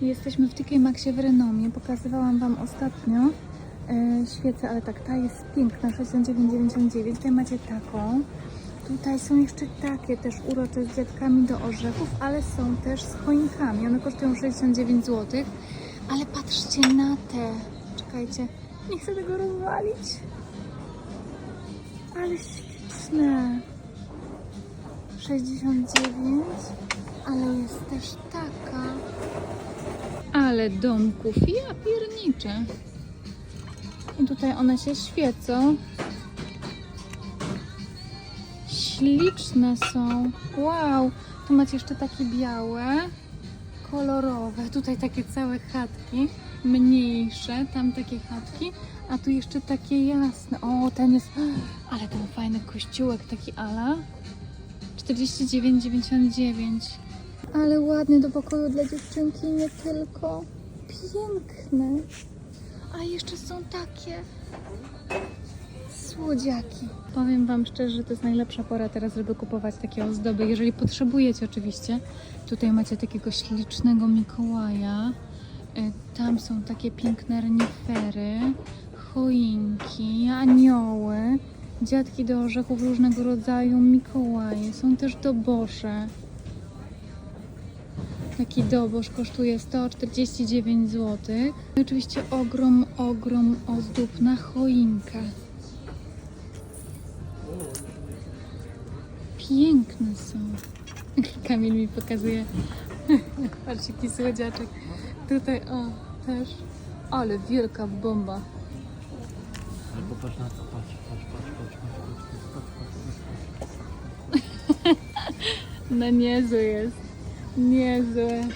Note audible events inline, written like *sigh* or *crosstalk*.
Jesteśmy w TK Maxie w Renomie. Pokazywałam Wam ostatnio e, świecę, ale tak, ta jest piękna, 69,99. Tutaj macie taką. Tutaj są jeszcze takie też urocze z dziadkami do orzechów, ale są też z choinkami. One kosztują 69 zł. Ale patrzcie na te. Czekajcie, nie chcę tego rozwalić. Ale śliczne. 69, ale jest też taka. Ale domków ja pierniczę. I tutaj one się świecą. Śliczne są. Wow, tu macie jeszcze takie białe, kolorowe. Tutaj takie całe chatki, mniejsze, tam takie chatki, a tu jeszcze takie jasne. O, ten jest, *gasps* ale ten fajny kościółek taki ala. 49,99. Ale ładny do pokoju dla dziewczynki, nie tylko. Piękny. A jeszcze są takie słodziaki. Powiem Wam szczerze, że to jest najlepsza pora teraz, żeby kupować takie ozdoby. Jeżeli potrzebujecie oczywiście. Tutaj macie takiego ślicznego Mikołaja. Y, Tam są takie piękne renifery, choinki, anioły, dziadki do orzechów różnego rodzaju, Mikołaje. Są też dobosze. Taki dobosz kosztuje 149 zł. I oczywiście ogrom, ogrom ozdób na choinkę. Piękne są. Kamil mi pokazuje. Patrz jaki słodziaczek. Tutaj o, też. Ale wielka bomba. Ale popatrz na to, patrz, patrz, patrz, patrz, patrz, patrz, patrz, patrz, patrz, patrz. No niezły jest. 捏着。